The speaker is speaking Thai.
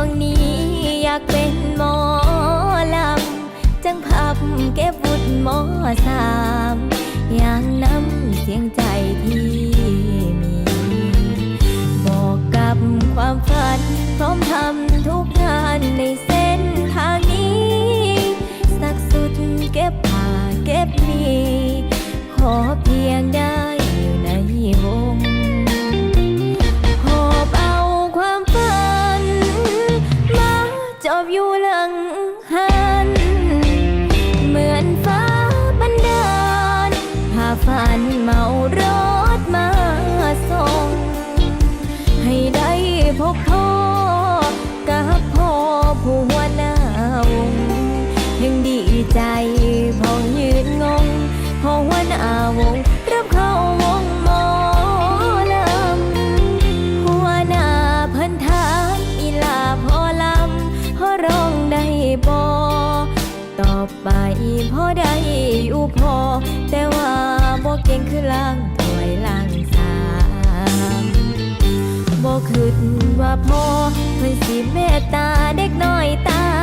วงนี้อยากเป็นหมอลำ จังพับเก็บวุฒมอสามอยานน้ำเสียงใจที่มี บอกกับความฝัน พร้อมทำทุกงานในสาฝันเมารถมาส่ง ให้ได้พบพ่อกับพ่อผู้หัวหน้าวงยังดีใจพอยืนงงพอหัวหน้าวงรับเข้าวงหมอลำหัวหน้าเพิ่นถามอีลาพอลำพอร้องได้บ่ตอบไปพอได้อยู่พอแต่ว่า งคือล้างถ้วยล้างสามบ่คิดว่าพ่อเพิ่นสิเมตตาเด็กน้อยตา